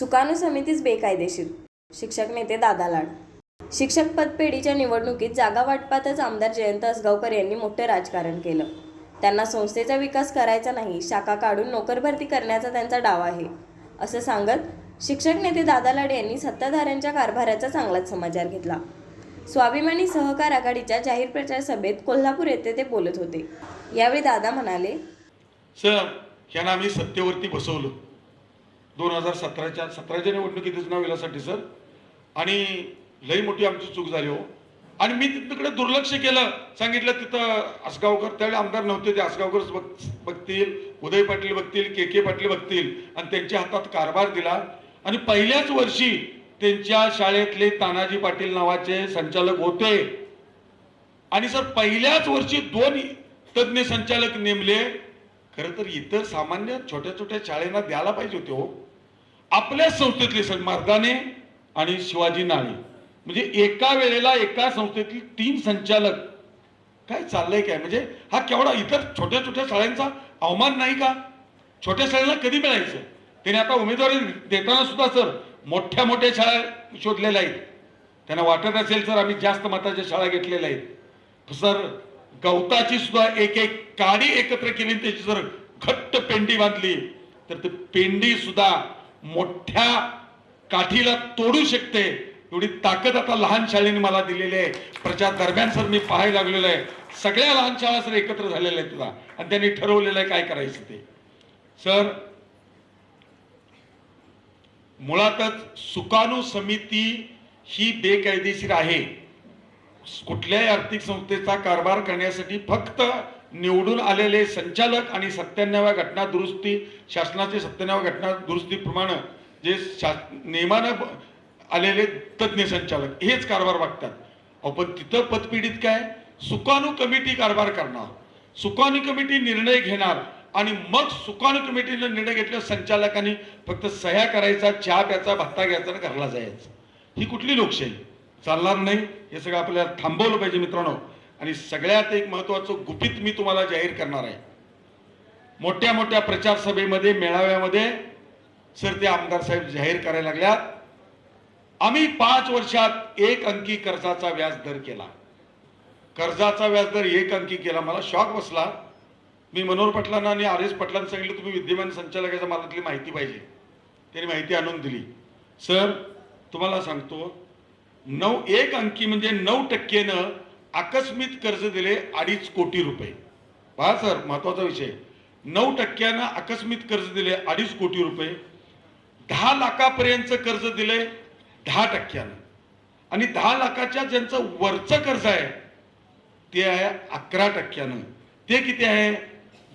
सुकाणू समितीच बेकायदेशीर. शिक्षक नेते दादा लाड. शिक्षक पदपेढीच्या निवडणुकीत जागा वाटपातच आमदार जयंत असगावकर यांनी मोठे राजकारण केलं. त्यांना संस्थेचा विकास करायचा नाही शाखा काढून नोकर भरती करण्याचा त्यांचा डाव आहे असं सांगत शिक्षक नेते दादा लाड यांनी सत्ताधाऱ्यांच्या कारभाराचा चांगलाच समाचार घेतला. स्वाभिमानी सहकार आघाडीच्या जाहीर प्रचार सभेत कोल्हापूर येथे ते बोलत होते. यावेळी दादा म्हणाले सर यांना आम्ही सत्तेवरती बसवलं. दोन हजार सतराच्या सतराच्या निवडणुकीतच नाव येण्यासाठी सर. आणि लई मोठी आमची चूक झाली हो. आणि मी तिकडे दुर्लक्ष केलं. सांगितलं तिथं आसगावकर त्यावेळी आमदार नव्हते ते आसगावकर बघ बघतील उदय पाटील बघतील के के पाटील बघतील. आणि त्यांच्या हातात कारभार दिला. आणि पहिल्याच वर्षी त्यांच्या शाळेतले तानाजी पाटील नावाचे संचालक होते. आणि सर पहिल्याच वर्षी दोन तज्ज्ञ संचालक नेमले. खरं तर इतर सामान्य छोट्या छोट्या शाळेंना द्यायला पाहिजे होते हो. आपल्याच संस्थेतले सर मार्गाने आणि शिवाजी नाळे. म्हणजे एका वेळेला एका संस्थेतील तीन संचालक. काय चाललंय काय? म्हणजे हा केवढा इतर छोट्या छोट्या शाळांचा अवमान नाही का? छोट्या शाळेला कधी मिळायचं? त्याने आता उमेदवारी देताना सुद्धा सर मोठ्या मोठ्या शाळा शोधलेल्या आहेत. त्यांना वाटत असेल सर आम्ही जास्त मताच्या शाळा घेतलेल्या आहेत. सर गवताची सुद्धा एक एक काडी एकत्र केली त्याची जर घट्ट पेंडी बांधली तर ती पेंडी सुद्धा मोठ्या काठीला तोडू शकते. एवढी ताकद आता लहान शाळेने मला दिलेली आहे. प्रचार दरम्यान सर मी पाहायला लागलेलो आहे. सगळ्या लहान शाळा सर एकत्र झालेल्या आहेत तुला आणि त्यांनी ठरवलेलं आहे काय करायचं ते. सर मुळातच सुकाणू समिती ही बेकायदेशीर आहे. कुठल्याही आर्थिक संस्थेचा कारभार करण्यासाठी फक्त निवडून आलेले संचालक आणि सत्त्याण्णव्या घटना दुरुस्ती शासनाचे सत्त्याण्णव्या घटना दुरुस्तीप्रमाणे जे शा नियमानं आलेले तज्ज्ञ संचालक हेच कारभार बघतात. अहो पण तिथं पतपीडित काय? सुकाणू कमिटी कारभार करणार. सुकाणू कमिटी निर्णय घेणार आणि मग सुकाणू कमिटीनं निर्णय घेतल्यावर संचालकांनी फक्त सह्या करायचा चहा प्याचा भत्ता घ्यायचा आणि घरला जायचं. ही कुठली लोकशाही? चालणार नाही. हे सगळं आपल्याला थांबवलं पाहिजे मित्रांनो. आणि सगळ्यात एक महत्वाचं गुपित मी तुम्हाला जाहीर करणार आहे. मोठ्या मोठ्या प्रचार सभेमध्ये मेळाव्यामध्ये सर ते आमदार साहेब जाहीर करायला लागल्यात. आम्ही पाच वर्षात एक अंकी कर्जाचा व्याज दर केला. कर्जाचा व्याजदर एक अंकी केला. मला शॉक बसला. मी मनोहर पटलांना आणि आर एस पाटलांना सांगितलं तुम्ही विद्यमान संचालकाच्या मला माहिती पाहिजे. त्यांनी माहिती आणून दिली. सर तुम्हाला सांगतो नऊ एक अंकी म्हणजे नऊ टक्केनं आकस्मित कर्ज दिले अडीच कोटी रुपये. पहा सर महत्त्वाचा विषय. नऊ टक्क्यानं आकस्मित कर्ज दिले अडीच कोटी रुपये. दहा लाखापर्यंतचं कर्ज दिले दहा टक्क्यानं. आणि दहा लाखाच्या ज्यांचं वरचं कर्ज आहे ते आहे अकरा टक्क्यानं. ते किती आहे?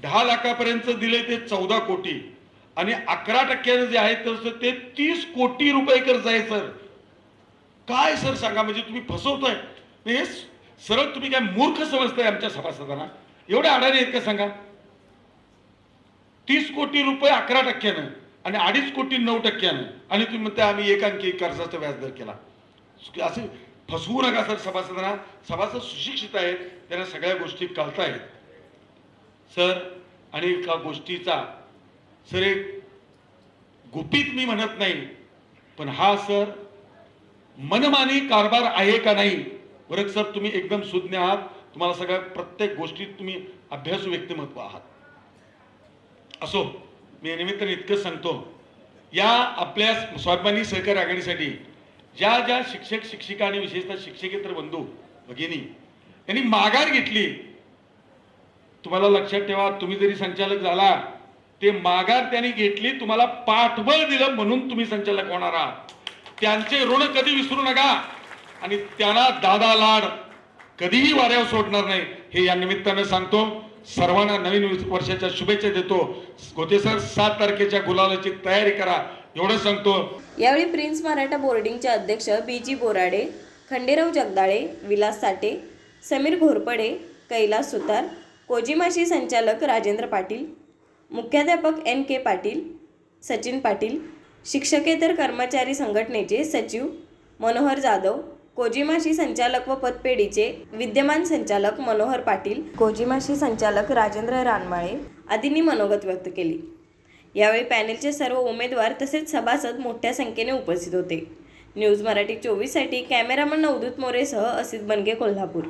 दहा लाखापर्यंत दिले ते चौदा कोटी. आणि अकरा टक्क्यानं जे आहे तर ते तीस कोटी रुपये कर्ज आहे सर. काय सर सांगा? म्हणजे तुम्ही फसवताय. हे सरळ तुम्ही काय मूर्ख समजताय आमच्या सभासदांना? एवढे अडाणी आहेत का सांगा? तीस कोटी रुपये अकरा टक्क्यानं आणि अडीच कोटी नऊ टक्क्यानं. आणि तुम्ही म्हणते आम्ही एकांकी कर्जाचा व्याजदर केला. असे फसवू नका सर सभासदांना. सभासद सुशिक्षित आहेत. त्यांना सगळ्या गोष्टी कळतायत. सर आणि एका गोष्टीचा सर एक गुपित मी म्हणत नाही. पण हा सर मनमानी कारभार आहे का नाही? बरं सर तुम्ही एकदम सुज्ञ आहात. तुम्हाला सगळ्या प्रत्येक गोष्टीत तुम्ही अभ्यासू व्यक्तिमत्व आहात. असो मी या निमित्ताने इतकं सांगतो. या आपल्या स्वाभिमानी सहकारी आघाडीसाठी ज्या ज्या शिक्षक शिक्षिका आणि विशेषतः शिक्षकेतर बंधू भगिनी यांनी माघार घेतली. तुम्हाला लक्षात ठेवा तुम्ही जरी संचालक झाला ते माघार त्यांनी घेतली तुम्हाला पाठबळ दिलं म्हणून तुम्ही संचालक होणार आहात. त्यांचे ऋण कधी विसरू नका. आणि त्यांना दादा लाड कधीही वाऱ्यावर सोडणार नाही. हे या निमित्तानं सांगतो. सर्वांना नवीन वर्षाच्या शुभेच्छा देतो. गोते सर सात तारखेच्या गुलालाची तयारी करा. एवढं सांगतो. यावेळी प्रिन्स मराठा बोर्डिंगचे अध्यक्ष बी जी बोराडे खंडेराव जगदाळे विलास साठे समीर घोरपडे कैलास सुतार कोजिमाशी संचालक राजेंद्र पाटील मुख्याध्यापक एन के पाटील सचिन पाटील शिक्षकेतर कर्मचारी संघटनेचे सचिव मनोहर जाधव कोजिमाशी संचालक व पतपेढीचे विद्यमान संचालक मनोहर पाटील कोजिमाशी संचालक राजेंद्र रानमाळे आदींनी मनोगत व्यक्त केली. यावेळी पॅनेलचे सर्व उमेदवार तसेच सभासद मोठ्या संख्येने उपस्थित होते. न्यूज मराठी चोवीससाठी कॅमेरामन नवदूत मोरेसह असित बनगे कोल्हापूर.